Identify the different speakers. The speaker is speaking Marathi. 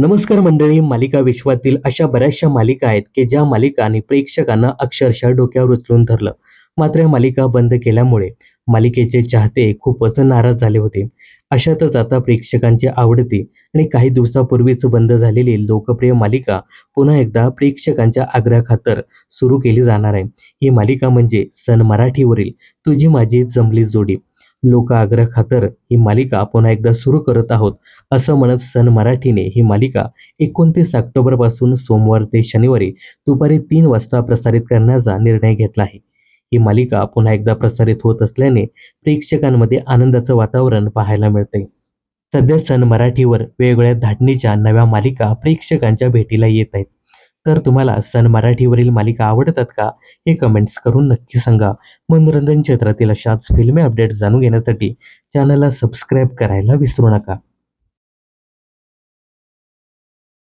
Speaker 1: नमस्कार मंडळी मालिका विश्वातील अशा बऱ्याचशा मालिका आहेत की ज्या मालिकांनी प्रेक्षकांना अक्षरशः डोक्यावर उचलून धरलं. मात्र या मालिका बंद केल्यामुळे मालिकेचे चाहते खूपच नाराज झाले होते. अशातच आता प्रेक्षकांची आवडती आणि काही दिवसापूर्वीच बंद झालेली लोकप्रिय मालिका पुन्हा एकदा प्रेक्षकांच्या आग्रहाखातर सुरू केली जाणार आहे. ही मालिका म्हणजे सन मराठीवरील तुझी माझी जमली जोडी. लोक आग्रह खातर ही मालिका पुन्हा एकदा सुरू करत आहोत असं म्हणत सन मराठीने ही मालिका एकोणतीस ऑक्टोबरपासून सोमवार ते शनिवारी दुपारी तीन वाजता प्रसारित करण्याचा निर्णय घेतला आहे. ही मालिका पुन्हा एकदा प्रसारित होत असल्याने प्रेक्षकांमध्ये आनंदाचं वातावरण पाहायला मिळते सध्या सन मराठीवर वेगवेगळ्या धाटणीच्या नव्या मालिका प्रेक्षकांच्या भेटीला येत आहेत. तर तुम्हाला सन मराठीवरील मालिका आवडतात का हे कमेंट्स करून नक्की सांगा. मनोरंजन क्षेत्रातील अशाच फिल्मी अपडेट जाणून घेण्यासाठी चॅनलला सबस्क्राईब करायला विसरू नका.